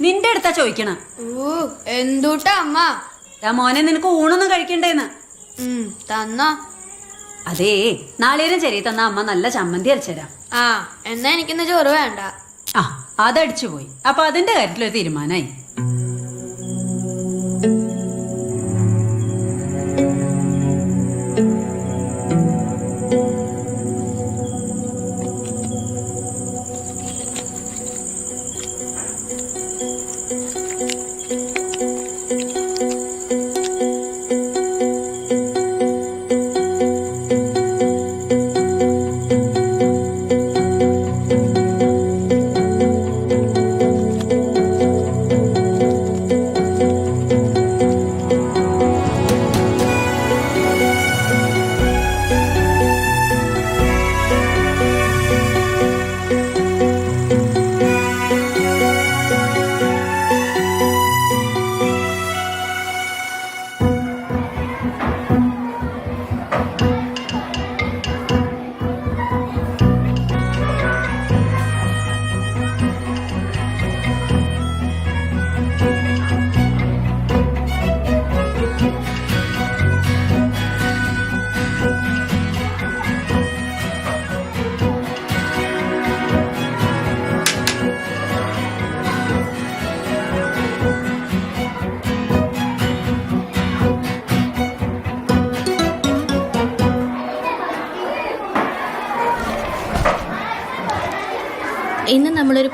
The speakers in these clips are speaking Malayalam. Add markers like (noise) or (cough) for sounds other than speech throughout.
നിന്റെ അടുത്താ ചോദിക്കണ. ഓ എന്തൂട്ടാ അമ്മ? ഡാ മോനെ നിനക്ക് ഊണൊന്നും കഴിക്കണ്ടേന്ന്. തന്ന. അതേ നാളേരം ചെറിയ തന്ന അമ്മ നല്ല ചമ്മന്തി അരച്ചരാം ആ എന്നാ എനിക്കിന്ന് ചോറ് വേണ്ട. ആ അതടിച്ചു പോയി. അപ്പൊ അതിന്റെ കാര്യത്തിലൊരു തീരുമാനമായി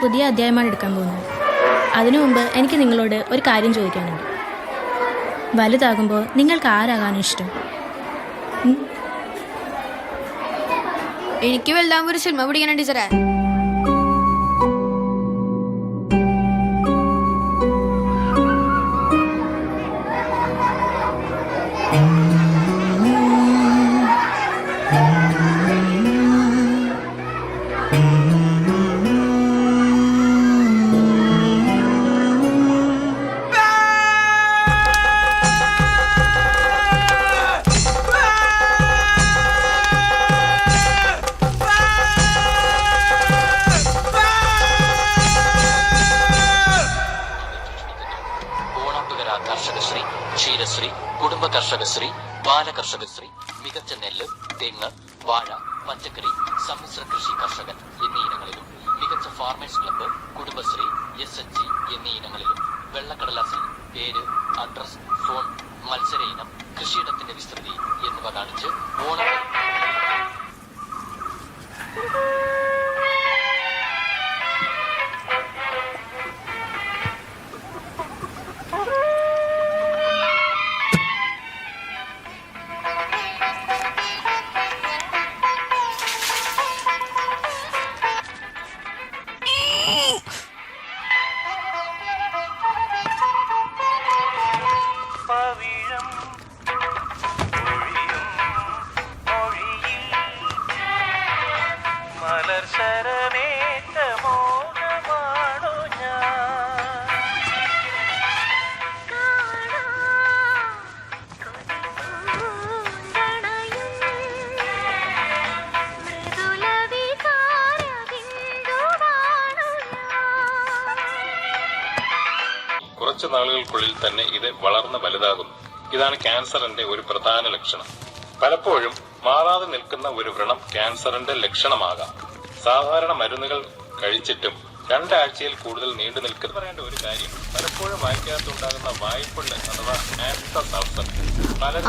പുതിയ അധ്യായമാണ് എടുക്കാൻ പോകുന്നത്. അതിനു മുമ്പ് എനിക്ക് നിങ്ങളോട് ഒരു കാര്യം ചോദിക്കാനുണ്ട്. വലുതാകുമ്പോൾ നിങ്ങൾക്ക് ആരാകാനും ഇഷ്ടം? എനിക്ക് വലുതാകുമ്പോൾ ഒരു സിനിമ പിടിക്കണം ടീച്ചറെ. നാളുകൾക്കുള്ളിൽ തന്നെ ഇത് വളർന്ന് വലുതാകുന്നു. ഇതാണ് ക്യാൻസറിന്റെ ഒരു പ്രധാന ലക്ഷണം. പലപ്പോഴും മാറാതെ നിൽക്കുന്ന ഒരു വ്രണം ക്യാൻസറിന്റെ ലക്ഷണമാകാം. സാധാരണ മരുന്നുകൾ കഴിച്ചിട്ടും രണ്ടാഴ്ചയിൽ കൂടുതൽ നീണ്ടു നിൽക്കുന്ന പറയേണ്ട ഒരു കാര്യം. പലപ്പോഴും വായിക്കാത്തുണ്ടാകുന്ന വായ്പുണ്ട് അഥവാ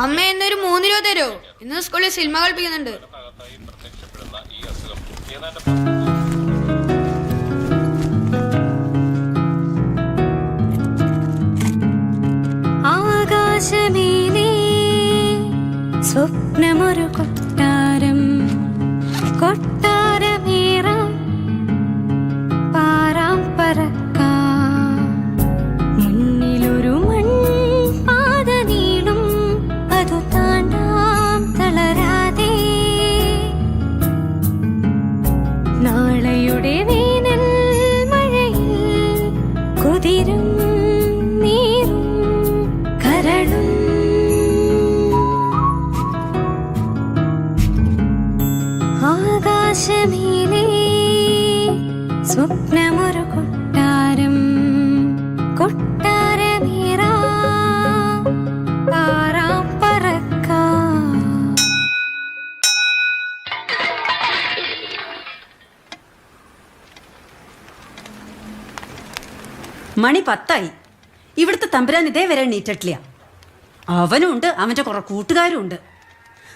അമ്മ എന്നൊരു മൂന്ന് രൂപ തരുമോ ഇന്ന് സ്കൂളിൽ സിനിമ കളിപ്പിക്കുന്നുണ്ട്. പ്രത്യക്ഷപ്പെടുന്ന ഈ അസുഖം. ഏതാണ്ട് ആകാശമേലേ സ്വപ്നമൊരു കൊട്ടാരം കൊട്ടാരമേറാം മണി പത്തായി. ഇവിടുത്തെ തമ്പുരാൻ ഇതേ വരെ എണ്ണീറ്റിട്ടില്ല അവനും ഉണ്ട് അവന്റെ കുറെ കൂട്ടുകാരും ഉണ്ട്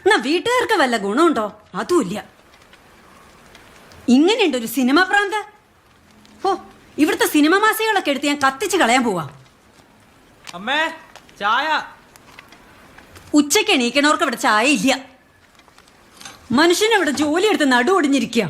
എന്നാ വീട്ടുകാർക്ക് വല്ല ഗുണമുണ്ടോ? അതുമില്ല. ഇങ്ങനെയുണ്ട് ഒരു സിനിമ പ്രാന്ത? ഓ ഇവിടുത്തെ സിനിമ മാസികളൊക്കെ എടുത്ത് ഞാൻ കത്തിച്ച് കളയാൻ പോവാ. അമ്മേ ചായ. ഉച്ചയ്ക്ക് എണീക്കണവർക്ക് ഇവിടെ ചായ ഇല്ല. മനുഷ്യനെ ഇവിടെ ജോലി എടുത്ത് നടു ഒടിഞ്ഞിരിക്കുക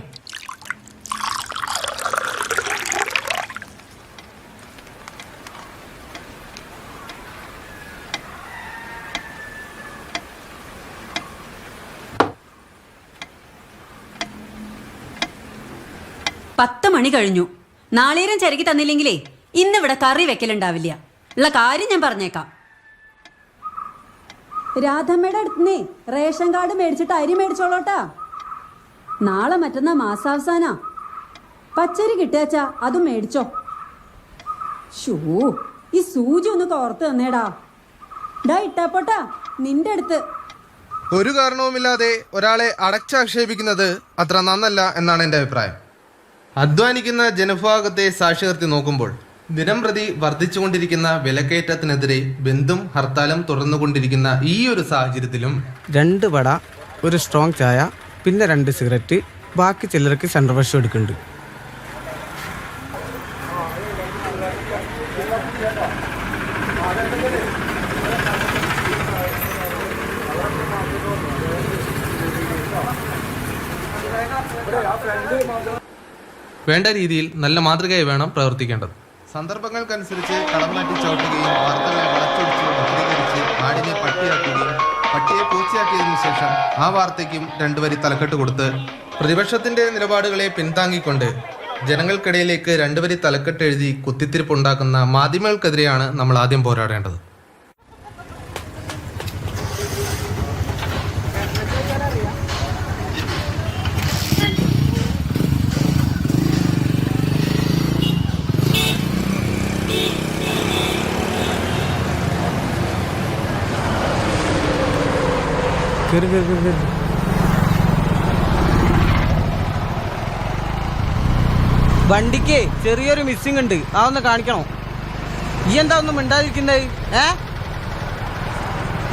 പത്ത് മണി കഴിഞ്ഞു. നാളേരം ചിരകി തന്നില്ലെങ്കിലേ ഇന്നിവിടെ കറി വെക്കലുണ്ടാവില്ല. ഉള്ള കാര്യം ഞാൻ പറഞ്ഞേക്കാം. രാധമ്മയുടെ അടുത്തുനിന്നേ റേഷൻ കാർഡ് മേടിച്ചിട്ട് അരി മേടിച്ചോളോട്ടാ. നാളെ മറ്റന്നാ മാസാവസാന. പച്ചരി കിട്ടിയാച്ചാ അതും മേടിച്ചോ. ഷൂ ഈ സൂചി ഒന്ന് കോർത്ത് തന്നേടാ. ഡാ ഇട്ടാപ്പോട്ടാ നിന്റെ അടുത്ത്. ഒരു കാരണവുമില്ലാതെ ഒരാളെ അടച്ചാക്ഷേപിക്കുന്നത് അത്ര നന്നല്ല എന്നാണ് എന്റെ അഭിപ്രായം. അധ്വാനിക്കുന്ന ജനവിഭാഗത്തെ സാക്ഷി നിർത്തി നോക്കുമ്പോൾ ദിനം പ്രതി വർദ്ധിച്ചുകൊണ്ടിരിക്കുന്ന വിലക്കയറ്റത്തിനെതിരെ ബന്ധും ഹർത്താലും തുടർന്നുകൊണ്ടിരിക്കുന്ന ഈ ഒരു സാഹചര്യത്തിലും രണ്ട് വട ഒരു സ്ട്രോങ് ചായ പിന്നെ രണ്ട് സിഗരറ്റ് ബാക്കി ചിലർക്ക് സെൻട്രൽ ഫ്രഷ് എടുക്കുന്നുണ്ട്. വേണ്ട രീതിയിൽ നല്ല മാതൃകയായി വേണം പ്രവർത്തിക്കേണ്ടത്. സന്ദർഭങ്ങൾക്കനുസരിച്ച് കളമാറ്റി ചവിട്ടുകയും വാർത്തകളെ വളച്ചൊടിച്ച് വക്രീകരിച്ച് ആടിനെ പട്ടിയാക്കുകയും പട്ടിയെ പൂച്ചയാക്കിയതിനു ശേഷം ആ വാർത്തയ്ക്കും രണ്ടു വരി തലക്കെട്ട് കൊടുത്ത് പ്രതിപക്ഷത്തിന്റെ നിലപാടുകളെ പിന്താങ്ങിക്കൊണ്ട് ജനങ്ങൾക്കിടയിലേക്ക് രണ്ടുവരി തലക്കെട്ട് എഴുതി കുത്തിത്തിരിപ്പുണ്ടാക്കുന്ന മാധ്യമങ്ങൾക്കെതിരെയാണ് നമ്മൾ ആദ്യം പോരാടേണ്ടത്. കയറി കയറി കയറി കയറി വണ്ടിക്ക് ചെറിയൊരു മിസ്സിംഗ് ഉണ്ട്. അതൊന്ന് കാണിക്കണോ? ഈ എന്താ ഒന്നും മിണ്ടാതിരിക്കുന്നത് ഏ?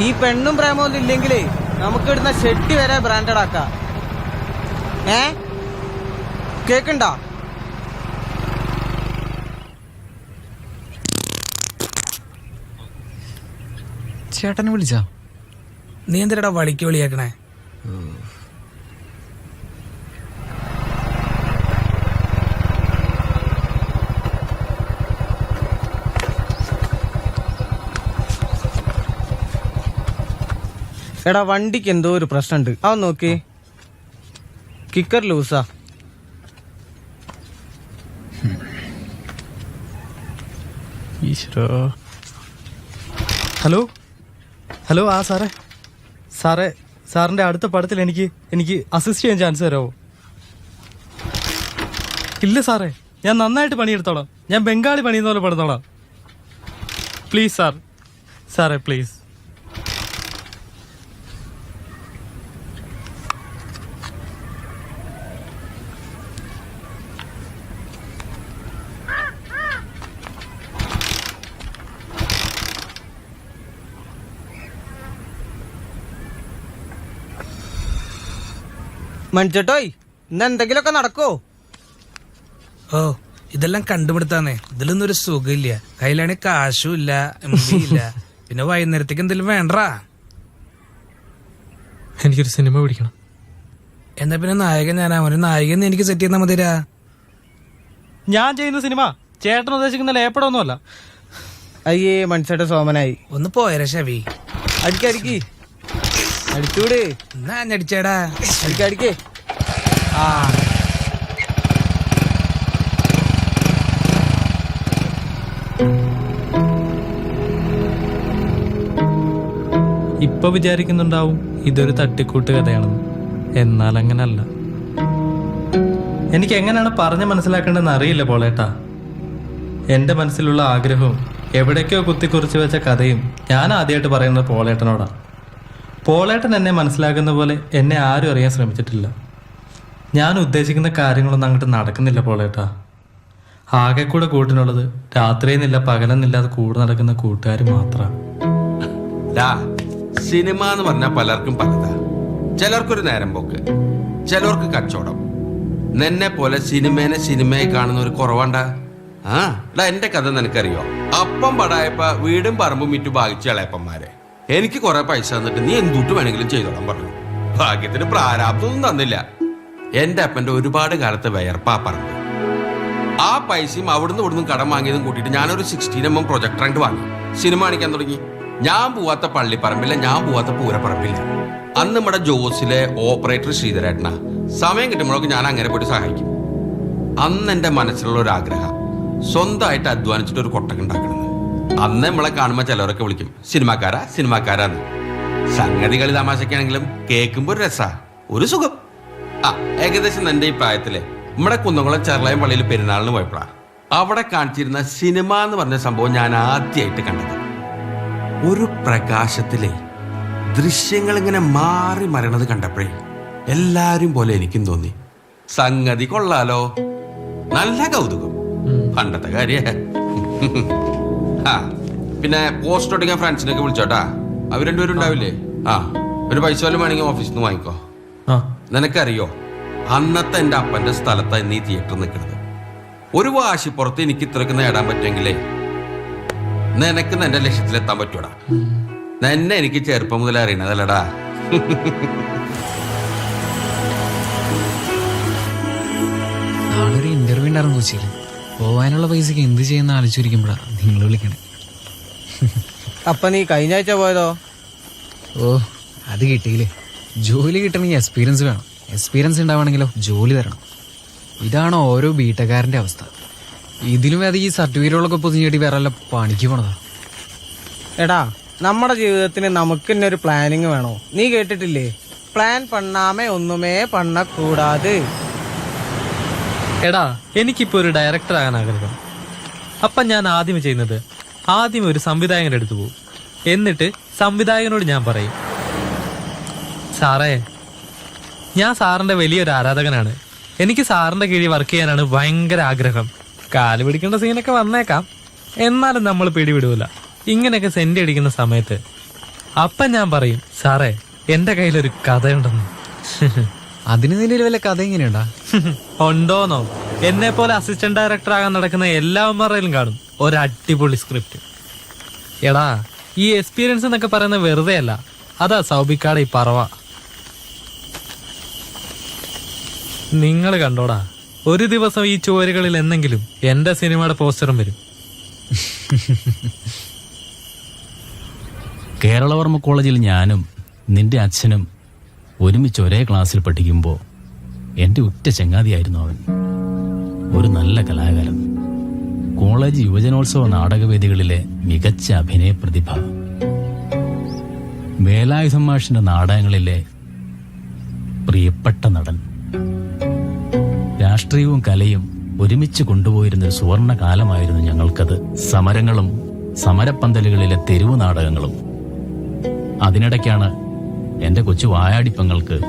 ഈ പെണ്ണും പ്രേമൊന്നും ഇല്ലെങ്കിലേ നമുക്ക് ഇടുന്ന ഷെട്ടി വരെ ബ്രാൻഡഡ് ആക്കാം. ഏ? കേക്കണ്ട? ചേട്ടനെ വിളിച്ചാ? നീ വളിക്ക് വിളിയാക്കണേ? എടാ വണ്ടിക്ക് എന്തോ ഒരു പ്രശ്നമുണ്ട്. അവൻ നോക്കി. Kicker ലൂസാ hello? ഹലോ ആ സാറേ. സാറേ സാറിന്റെ അടുത്ത പടത്തിൽ എനിക്ക് എനിക്ക് അസിസ്റ്റ് ചെയ്യാൻ ചാൻസ് തരാമോ ഇല്ല സാറേ ഞാൻ നന്നായിട്ട് പണിയെടുത്തോളാം. ഞാൻ ബംഗാളി പണിയുന്ന പോലെ പണിതോളാം. പ്ലീസ് സാർ സാറേ പ്ലീസ് മണിച്ചേട്ടോയ് ഇന്ന് എന്തെങ്കിലുമൊക്കെ നടക്കോ? ഓ ഇതെല്ലാം കണ്ടുപിടുത്താന്നേ. ഇതിലൊന്നും ഒരു സുഖമില്ല. കയ്യിലാണെങ്കിൽ കാശും ഇല്ല എംബി ഇല്ല. (laughs) പിന്നെ വൈകുന്നേരത്തേക്ക് എന്തെങ്കിലും വേണ്ടറാ എനിക്കൊരു സിനിമ പിടിക്കണം. എന്നാ പിന്നെ നായകൻ ഞാനാ. ഒരു നായകൻ നീ എനിക്ക് സെറ്റ് ചെയ്യുന്ന മതിരാ. ഞാൻ ചെയ്യുന്ന സിനിമ ചേട്ടൻ ഉദ്ദേശിക്കുന്ന ലേപ്പടമൊന്നുമല്ല. അയ്യേ മണിച്ചേട്ട സോമനായി. ഒന്ന് പോയരാ ഷവി. അടിക്കടിക്ക് അടിച്ചൂട്. എന്നാ അടിച്ചേടാ? അടിക്കടിക്ക് ആ. ഇപ്പൊ വിചാരിക്കുന്നുണ്ടാവും ഇതൊരു തട്ടിക്കൂട്ട് കഥയാണെന്ന്. എന്നാൽ അങ്ങനല്ല. എനിക്ക് എങ്ങനെയാണ് പറഞ്ഞ് മനസ്സിലാക്കേണ്ടതെന്ന് അറിയില്ല പോളേട്ടാ. എന്റെ മനസ്സിലുള്ള ആഗ്രഹവും എവിടേക്കോ കുത്തിക്കുറിച്ച് വെച്ച കഥയും ഞാൻ ആദ്യമായിട്ട് പറയുന്നത് പോളേട്ടനോടാ. പോളേട്ടൻ എന്നെ മനസ്സിലാക്കുന്ന പോലെ എന്നെ ആരും അറിയാൻ ശ്രമിച്ചിട്ടില്ല. ഞാൻ ഉദ്ദേശിക്കുന്ന കാര്യങ്ങളൊന്നും അങ്ങോട്ട് നടക്കുന്നില്ല പോളേട്ടാ. ആകെ കൂടെ കൂട്ടിനുള്ളത് രാത്രിയെന്നില്ല പകലെന്നില്ലാതെ കൂടെ നടക്കുന്ന കൂട്ടുകാർ മാത്രമാണ് സിനിമ എന്ന് പറഞ്ഞാൽ പലർക്കും പലതാ. ചിലർക്കൊരു നേരം പോക്ക് ചിലർക്ക് കച്ചവടം. നിന്നെ പോലെ സിനിമേനെ സിനിമയെ കാണുന്ന ഒരു കുറവാണ്ട? ആ എന്റെ കഥ നിനക്കറിയോ? അപ്പം പടായപ്പ വീടും പറമ്പും വിറ്റു ഭാഗിച്ച ഇളയപ്പന്മാരെ. എനിക്ക് കുറെ പൈസ തന്നിട്ട് നീ എന്തുട്ട് വേണമെങ്കിലും ചെയ്തോളാൻ പറഞ്ഞു. ഭാഗ്യത്തിന് പ്രാരാബ്ദമൊന്നും തന്നില്ല. എന്റെ അപ്പന്റെ ഒരുപാട് കാലത്തെ വയർപ്പാ പറഞ്ഞു ആ പൈസയും അവിടുന്ന് ഇവിടുന്ന് കടം വാങ്ങിയതും കൂട്ടിയിട്ട് ഞാനൊരു സിക്സ്റ്റീൻ എം എം പ്രൊജക്ടർ ആയിട്ട് വാങ്ങി. സിനിമ കാണിക്കാൻ തുടങ്ങി. ഞാൻ പോവാത്ത പള്ളിപ്പറമ്പില്ല ഞാൻ പോവാത്ത പൂരപ്പറമ്പില്ല. അന്ന് നമ്മുടെ ജോസിലെ ഓപ്പറേറ്റർ ശ്രീധരേട്ടന. സമയം കിട്ടുമ്പോഴൊക്കെ ഞാൻ അങ്ങനെ പോയിട്ട് സഹായിക്കും. അന്ന് എന്റെ മനസ്സിലുള്ള ഒരു ആഗ്രഹം സ്വന്തമായിട്ട് അധ്വാനിച്ചിട്ട് ഒരു കൊട്ടക ഉണ്ടാക്കണം അന്ന് നമ്മളെ കാണുമ്പോൾ ചിലവരൊക്കെ വിളിക്കും സിനിമാക്കാരാ സിനിമാക്കാരാന്ന്. സംഗതി കളി തമാശക്കാണെങ്കിലും കേൾക്കുമ്പോ ഒരു രസാ ഒരു സുഖം. ആ ഏകദേശം എന്റെ ഈ പ്രായത്തിലെ നമ്മുടെ കുന്നംകുളം ചെറുളയം പള്ളിയിൽ പെരുന്നാളിന് പോയപ്പോഴാ അവിടെ കാണിച്ചിരുന്ന സിനിമ എന്ന് പറഞ്ഞ സംഭവം ഞാൻ ആദ്യമായിട്ട് കണ്ടത്. ഒരു പ്രകാശത്തിലെ ദൃശ്യങ്ങൾ ഇങ്ങനെ മാറി മരണത് കണ്ടപ്പോഴേ എല്ലാരും പോലെ എനിക്കും തോന്നി. സംഗതി കൊള്ളാലോ. നല്ല കൗതുകം. പണ്ടത്തെ കാര്യ. ആ പിന്നെ പോസ്റ്റ് ഒട്ടിക്കാൻ ഫ്രണ്ട്സിനൊക്കെ വിളിച്ചോട്ടാ. അവർ രണ്ടുപേരും ഉണ്ടാവില്ലേ? ആ ഒരു പൈസ വല്ലതും വേണമെങ്കിൽ ഓഫീസിൽ നിന്ന് വാങ്ങിക്കോ. ആ. നിനക്കറിയോ അന്നത്തെ എന്റെ അപ്പന്റെ സ്ഥലത്താണ് നീ തിയേറ്റർ നിൽക്കുന്നത്. ഒരു വാശിപ്പുറത്ത് എനിക്ക് ഇത്രയൊക്കെ നേടാൻ പറ്റുമെങ്കിലേ നിനക്ക് നിന്റെ ലക്ഷ്യത്തിലെത്താൻ പറ്റൂടാ. നിന്നെ എനിക്ക് ചെറുപ്പം മുതലേ അറിയണതല്ലടാ. നാളെ ഒരു ഇന്റർവ്യൂ ഉണ്ടായിരുന്നു കൊച്ചിയിൽ പോവാനുള്ള പൈസക്ക് എന്ത് ചെയ്യുന്ന ആലോചിച്ചിരിക്കുമ്പോഴാ നിങ്ങൾ വിളിക്കണേ. അപ്പൊ നീ കഴിഞ്ഞ ആഴ്ച പോയതോ? ഓ അത് കിട്ടിയില്ലേ. ജോലി കിട്ടണമെങ്കിൽ എക്സ്പീരിയൻസ് വേണം. എക്സ്പീരിയൻസ് ഉണ്ടാവണമെങ്കിലോ ജോലി തരണം. ഇതാണ് ഓരോ ബീട്ടക്കാരന്റെ അവസ്ഥ. ഇതിലും അത് ഈ സർട്ടിഫിക്കറ്റുകളൊക്കെ പൊതിഞ്ഞേട്ടി വേറെ വല്ല പണിക്ക് പോണതാ. എടാ നമ്മുടെ ജീവിതത്തിന് നമുക്ക് തന്നെ ഒരു പ്ലാനിങ് വേണോ? നീ കേട്ടിട്ടില്ലേ? പ്ലാൻ പണ്ണാമേ ഒന്നുമേ പണ്ണക്കൂടാതെ. എടാ എനിക്കിപ്പോ ഒരു ഡയറക്ടർ ആകാൻ ആഗ്രഹം. അപ്പൊ ഞാൻ ആദ്യം ചെയ്യുന്നത് ആദ്യം ഒരു സംവിധായകന്റെ അടുത്ത് പോകും. എന്നിട്ട് സംവിധായകനോട് ഞാൻ പറയും സാറേ ഞാൻ സാറിന്റെ വലിയൊരു ആരാധകനാണ്. എനിക്ക് സാറിന്റെ കീഴിൽ വർക്ക് ചെയ്യാനാണ് ഭയങ്കര ആഗ്രഹം. കാൽ പിടിക്കേണ്ട സീനൊക്കെ വന്നേക്കാം. എന്നാലും നമ്മൾ പിടിവിടൂല. ഇങ്ങനെയൊക്കെ സെന്റ് അടിക്കുന്ന സമയത്ത് അപ്പം ഞാൻ പറയും സാറേ എന്റെ കയ്യിലൊരു കഥയുണ്ടെന്ന്. (laughs) അതിന് നിലയിൽ വല്ല കഥ എങ്ങനെയുണ്ടാ? ഉണ്ടോന്നോ? എന്നെ പോലെ അസിസ്റ്റന്റ് ഡയറക്ടർ ആകാൻ നടക്കുന്ന എല്ലാവന്മാരുടെയും കാണും. ഒരു അടിപൊളി സ്ക്രിപ്റ്റ് എടാ ഈ എക്സ്പീരിയൻസ് എന്നൊക്കെ പറയുന്നത് വെറുതെ അല്ല. അതാ സൗബിക്കാട് ഈ പറവ. നിങ്ങൾ കണ്ടോടാ ഒരു ദിവസം ഈ ചുവരുകളിൽ എന്നെങ്കിലും എന്റെ സിനിമയുടെ പോസ്റ്ററും വരും. കേരളവർമ്മ കോളേജിൽ ഞാനും നിന്റെ അച്ഛനും ഒരുമിച്ച് ഒരേ ക്ലാസ്സിൽ പഠിക്കുമ്പോൾ എന്റെ ഉറ്റ ചങ്ങാതിയായിരുന്നു അവൻ. ഒരു നല്ല കലാകാരൻ. കോളേജ് യുവജനോത്സവ നാടകവേദികളിലെ മികച്ച അഭിനയ പ്രതിഭ വേലായുധം മാഷിന്റെ നാടകങ്ങളിലെ പ്രിയപ്പെട്ട നടൻ. രാഷ്ട്രീയവും കലയും ഒരുമിച്ച് കൊണ്ടുപോയിരുന്ന ഒരു സുവർണ കാലമായിരുന്നു ഞങ്ങൾക്കത്. സമരങ്ങളും സമരപ്പന്തലുകളിലെ തെരുവു നാടകങ്ങളും. അതിനിടയ്ക്കാണ് എന്റെ കൊച്ചു വായാടിപ്പങ്ങൾക്ക്.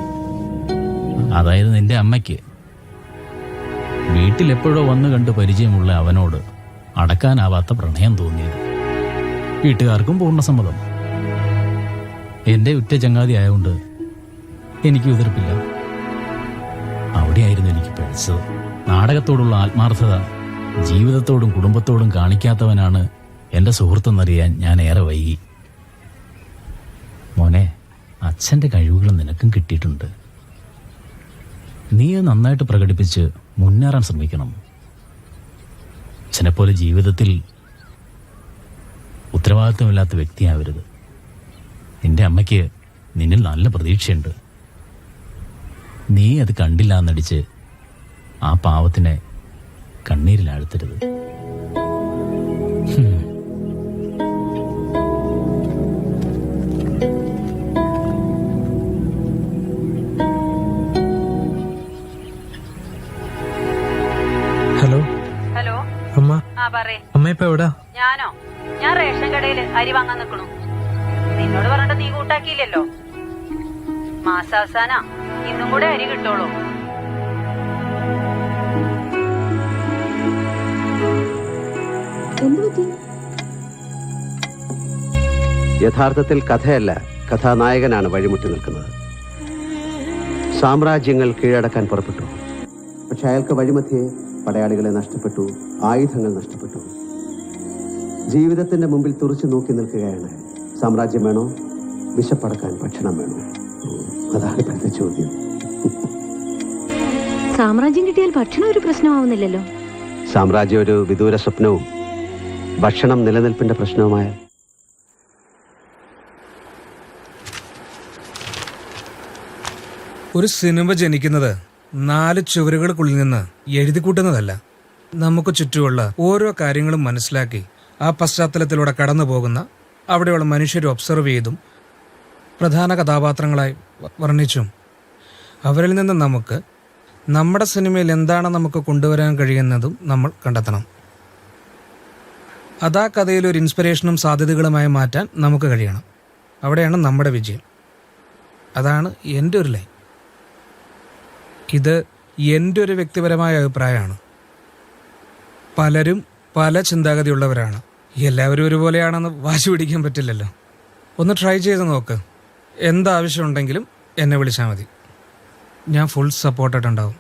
അതായത് നിന്റെ അമ്മയ്ക്ക്. വീട്ടിലെപ്പോഴോ വന്നു കണ്ട് പരിചയമുള്ള അവനോട് അടക്കാനാവാത്ത പ്രണയം തോന്നിയത്. വീട്ടുകാർക്കും പൂർണസമ്മതം. എന്റെ ഉറ്റ ചങ്ങാതി ആയതുകൊണ്ട് എനിക്ക് എതിർപ്പില്ല. അവിടെയായിരുന്നു എനിക്ക് പിഴച്ചത് നാടകത്തോടുള്ള ആത്മാർത്ഥത ജീവിതത്തോടും കുടുംബത്തോടും കാണിക്കാത്തവനാണ് എന്റെ സുഹൃത്തെന്നറിയാൻ ഞാൻ ഏറെ വൈകി. മോനെ അച്ഛന്റെ കഴിവുകൾ നിനക്കും കിട്ടിയിട്ടുണ്ട്. നീ നന്നായിട്ട് പ്രകടിപ്പിച്ച് മുന്നേറാൻ ശ്രമിക്കണം. അച്ഛനെപ്പോലെ ജീവിതത്തിൽ ഉത്തരവാദിത്വമില്ലാത്ത വ്യക്തിയാവരുത്. നിന്റെ അമ്മയ്ക്ക് നിന്നിൽ നല്ല പ്രതീക്ഷയുണ്ട്. നീ അത് കണ്ടില്ല എന്നടിച്ച് ആ പാവത്തിനെ കണ്ണീരിലാഴ്ത്തരുത്. ആ പറയേ. അമ്മ ഇപ്പൊ എവിടാ? ഞാനോ? ഞാൻ റേഷൻ കടയിൽ അരി വാങ്ങാൻ നിക്കണു. നിന്നോട് പറഞ്ഞിട്ട് നീ കൂട്ടാക്കിയില്ലല്ലോ. മാസാവസാന. ഇന്നും കൂടെ അരി കിട്ടോളൂ യഥാർത്ഥത്തിൽ കഥയല്ല കഥാനായകനാണ് വഴിമുട്ടി നിൽക്കുന്നത്. സാമ്രാജ്യങ്ങൾ കീഴടക്കാൻ പുറപ്പെട്ടു. പക്ഷെ അയാൾക്ക് വഴിമധ്യേ പടയാളികളെ നഷ്ടപ്പെട്ടു. ആയുധങ്ങൾ നഷ്ടപ്പെട്ടു. ജീവിതത്തിന്റെ മുമ്പിൽ തുറച്ചു നോക്കി നിൽക്കുകയാണ്. സാമ്രാജ്യം വേണോ? വിശപ്പടക്കാൻ ഭക്ഷണം വേണോ? അതാണ് ഇപ്പോഴത്തെ ചോദ്യം. സാമ്രാജ്യം കിട്ടിയാൽ ഭക്ഷണം ഒരു പ്രശ്നമാവുന്നില്ലല്ലോ. സാമ്രാജ്യം ഒരു വിദൂര സ്വപ്നവും ഭക്ഷണം നിലനിൽപ്പിന്റെ പ്രശ്നവുമായ ഒരു സിനിമ ജനിക്കുന്നത് നാല് ചുവരുകൾക്കുള്ളിൽ നിന്ന് എഴുതി കൂട്ടുന്നതല്ല. നമുക്ക് ചുറ്റുമുള്ള ഓരോ കാര്യങ്ങളും മനസ്സിലാക്കി ആ പശ്ചാത്തലത്തിലൂടെ കടന്നു പോകുന്ന അവിടെയുള്ള മനുഷ്യരെ ഒബ്സർവ് ചെയ്തും പ്രധാന കഥാപാത്രങ്ങളായി വർണിച്ചും അവരിൽ നിന്ന് നമുക്ക് നമ്മുടെ സിനിമയിൽ എന്താണ് നമുക്ക് കൊണ്ടുവരാൻ കഴിയുന്നതും നമ്മൾ കണ്ടെത്തണം. അതാ കഥയിൽ ഒരു ഇൻസ്പിറേഷനും സാധ്യതകളുമായി മാറ്റാൻ നമുക്ക് കഴിയണം. അവിടെയാണ് നമ്മുടെ വിജയം. അതാണ് എന്റെ ഒരു ലൈൻ ഇത് എന്റെ ഒരു വ്യക്തിപരമായ അഭിപ്രായമാണ്. പലരും പല ചിന്താഗതിയുള്ളവരാണ്. എല്ലാവരും ഒരുപോലെയാണെന്ന് വാശി പിടിക്കാൻ പറ്റില്ലല്ലോ. ഒന്ന് ട്രൈ ചെയ്ത് നോക്ക്. എന്താവശ്യമുണ്ടെങ്കിലും എന്നെ വിളിച്ചാൽ മതി. ഞാൻ ഫുൾ സപ്പോർട്ടായിട്ടുണ്ടാവും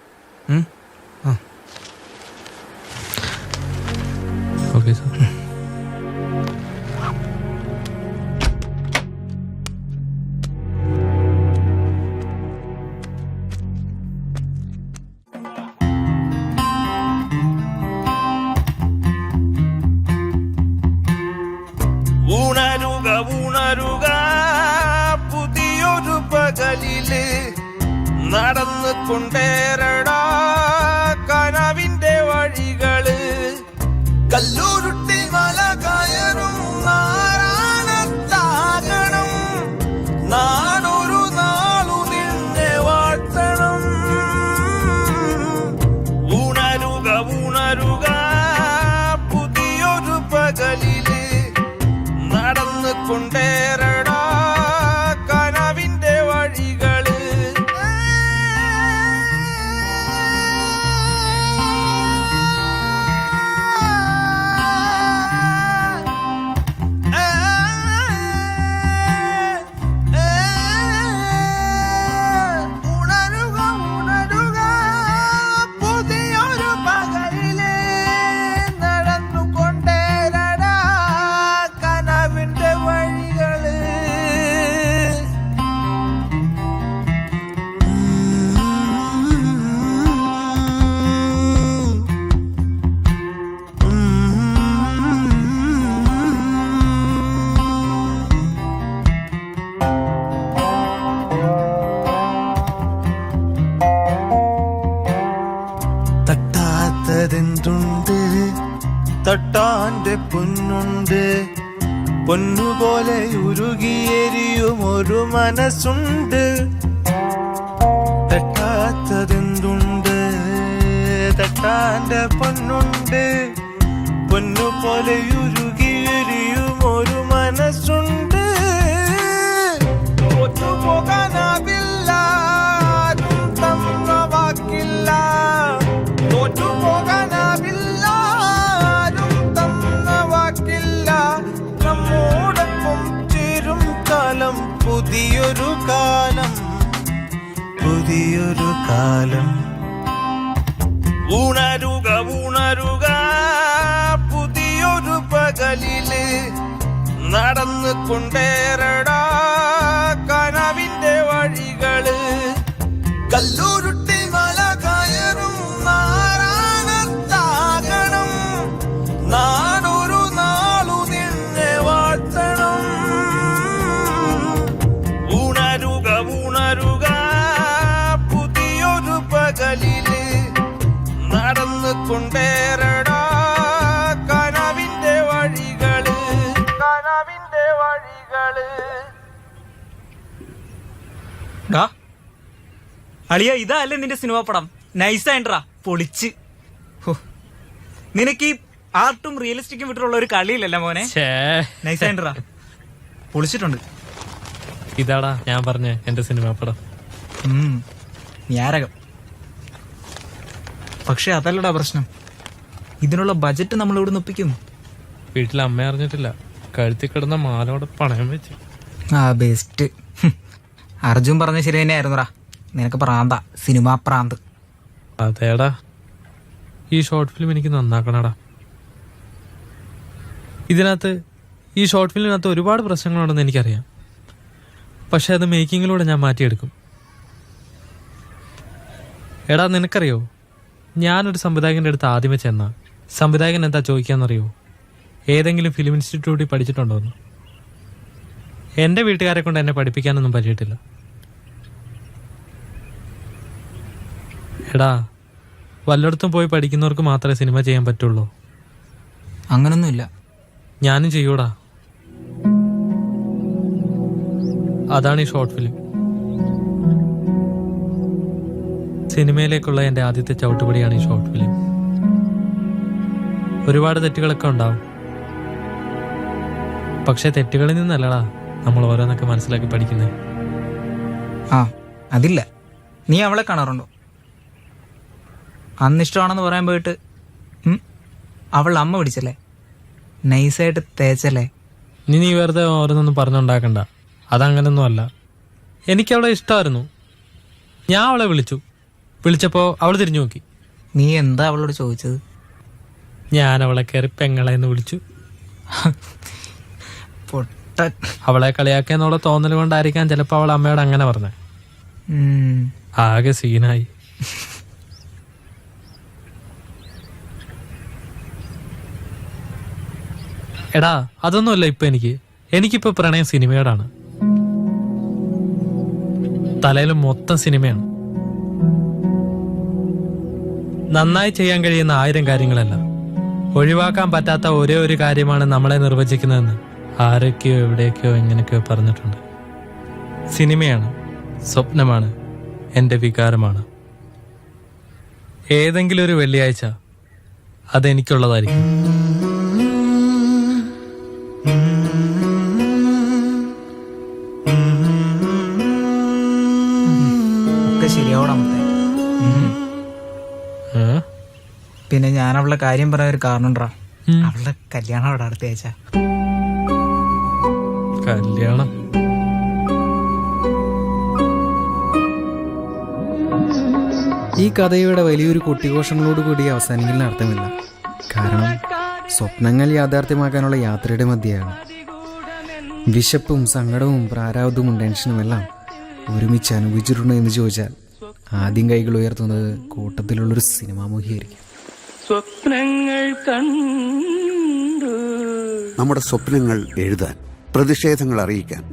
നടന്നു കൊണ്ടേരടാ മനസ്സുണ്ട്. തട്ടാത്തതെന്തുണ്ട് തട്ടാന്റെ പൊന്നുണ്ട്. പൊന്നുപോലെ ഉരുകിയെരിയും കൊണ്ടേരടാ കനവിന്റെ വഴികൾ. കല്ലൂരുട്ടി മല കയറും നാരായണത്താകണം. നാടൊരു നാളു നിന്നെ വാഴ്ത്തണം. ഉണരുക ഉണരുക പുതിയൊരു പകലിൽ നടന്നു കൊണ്ടേരടാ അളിയ ഇതല്ലേ നിന്റെ സിനിമ പടം. നൈസായിട്ടാ പൊളിച്ച്. ഹോ. നിനക്ക് ഈ ആർട്ടും റിയലിസ്റ്റിക്കും വിട്ടിട്ടുള്ള ഒരു കളിയില്ലല്ലോ മോനെ? നൈസ് നൈസായിട്ടാ പൊളിച്ചിട്ടുണ്ട്. ഇതാടാ ഞാൻ പറഞ്ഞ എന്റെ സിനിമ പടം. ഞാരകം. പക്ഷെ അതല്ലടാ പ്രശ്നം. ഇതിനുള്ള ബജറ്റ് നമ്മൾ ഇവിടെ ഒപ്പിക്കും? വീട്ടിൽ അമ്മ അറിഞ്ഞിട്ടില്ല. കഴുത്തി കിടന്ന മാലോടെ പണയം വെച്ചു. ആ ബെസ്റ്റ് അർജുൻ പറഞ്ഞ ശരി തന്നെയായിരുന്നുടാ. നിനക്ക് പ്രാന്ത സിനിമാ പ്രാന്ത്. അതേടാ. ഈ ഷോർട്ട് ഫിലിം എനിക്ക് നന്നാക്കണടാ. ഇതിനകത്ത് ഈ ഷോർട്ട് ഫിലിമിനകത്ത് ഒരുപാട് പ്രശ്നങ്ങളുണ്ടെന്ന് എനിക്കറിയാം. പക്ഷെ അത് മേക്കിങ്ങിലൂടെ ഞാൻ മാറ്റിയെടുക്കും. എടാ നിനക്കറിയോ? ഞാനൊരു സംവിധായകന്റെ അടുത്ത് ആദ്യമേ ചെന്ന. സംവിധായകൻ എന്താ ചോദിക്കാന്നറിയോ? ഏതെങ്കിലും ഫിലിം ഇൻസ്റ്റിറ്റ്യൂട്ടിൽ പഠിച്ചിട്ടുണ്ടോന്ന്. എന്റെ വീട്ടുകാരെ കൊണ്ട് എന്നെ പഠിപ്പിക്കാനൊന്നും പറ്റിയിട്ടില്ല. എടാ വല്ലയിടത്തും പോയി പഠിക്കുന്നവർക്ക് മാത്രമേ സിനിമ ചെയ്യാൻ പറ്റുള്ളൂ. അങ്ങനൊന്നുമില്ല. ഞാനും ചെയ്യൂടാ. അതാണ് ഈ ഷോർട്ട് ഫിലിം സിനിമയിലേക്കുള്ള എന്റെ ആദ്യത്തെ ചവിട്ടുപടിയാണ് ഈ ഷോർട്ട് ഫിലിം ഒരുപാട് തെറ്റുകളൊക്കെ ഉണ്ടാവും. പക്ഷെ തെറ്റുകളിൽ നിന്നല്ലടാ നമ്മൾ ഓരോന്നൊക്കെ മനസ്സിലാക്കി പഠിക്കുന്നത് ആ അതില്ല. നീ അവളെ കാണാറുണ്ടോ? അന്ന് ഇഷ്ടമാണെന്ന് പറയാൻ പോയിട്ട് അവൾ അമ്മ പിടിച്ചല്ലേ? നൈസായിട്ട് തേച്ചല്ലേ? ഇനി നീ വെറുതെ ഓരോന്നൊന്നും പറഞ്ഞുണ്ടാക്കണ്ട. അതങ്ങനൊന്നും അല്ല. എനിക്കവളെ ഇഷ്ടമായിരുന്നു. ഞാൻ അവളെ വിളിച്ചു. വിളിച്ചപ്പോൾ അവൾ തിരിഞ്ഞു നോക്കി. നീ എന്താ അവളോട് ചോദിച്ചത്? ഞാൻ അവളെ കയറി പെങ്ങളെ എന്ന് വിളിച്ചു. പൊട്ട അവളെ കളിയാക്കിയെന്നുള്ള തോന്നൽ കൊണ്ടായിരിക്കാൻ ചിലപ്പോൾ അവൾ അമ്മയോട് അങ്ങനെ പറഞ്ഞേ. ആകെ സീനായി. എടാ അതൊന്നുമല്ല ഇപ്പൊ എനിക്ക്. എനിക്കിപ്പോ പ്രണയം സിനിമയോടാണ്. തലയിൽ മൊത്തം സിനിമയാണ്. നന്നായി ചെയ്യാൻ കഴിയുന്ന ആയിരം കാര്യങ്ങളല്ല. ഒഴിവാക്കാൻ പറ്റാത്ത ഒരേ ഒരു കാര്യമാണ് നമ്മളെ നിർവചിക്കുന്നതെന്ന് ആരൊക്കെയോ എവിടെയൊക്കെയോ എങ്ങനെയൊക്കെയോ പറഞ്ഞിട്ടുണ്ട്. സിനിമയാണ് സ്വപ്നമാണ് എന്റെ വികാരമാണ്. ഏതെങ്കിലും ഒരു വെള്ളിയാഴ്ച അതെനിക്കുള്ളതായിരിക്കും. ഒക്കെ ശരിയാവണം. പിന്നെ ഞാൻ അവളെ കാര്യം പറയാൻ ഒരു കാരണം ഉണ്ടാ അവളുടെ കല്യാണം അവിടെ അടുത്ത ആഴ്ച കല്യാണം. ഈ കഥയുടെ വലിയൊരു കൊട്ടിഘോഷങ്ങളോട് കൂടി അവസാനിക്കുന്ന അർത്ഥമില്ല കാരണം സ്വപ്നങ്ങൾ യാഥാർത്ഥ്യമാക്കാനുള്ള യാത്രയുടെ മധ്യയാണ്. വിശപ്പും സങ്കടവും പ്രാരാബ്ദവും ടെൻഷനും എല്ലാം ഒരുമിച്ച് അനുഭവിച്ചിട്ടുണ്ടോ എന്ന് ചോദിച്ചാൽ ആദ്യം കൈകൾ ഉയർത്തുന്നത് കൂട്ടത്തിലുള്ളൊരു സിനിമാമുഖിയായിരിക്കും സ്വപ്നങ്ങൾ കണ്ടു നമ്മുടെ സ്വപ്നങ്ങൾ എഴുതാൻ പ്രതിഷേധങ്ങൾ അറിയിക്കാൻ.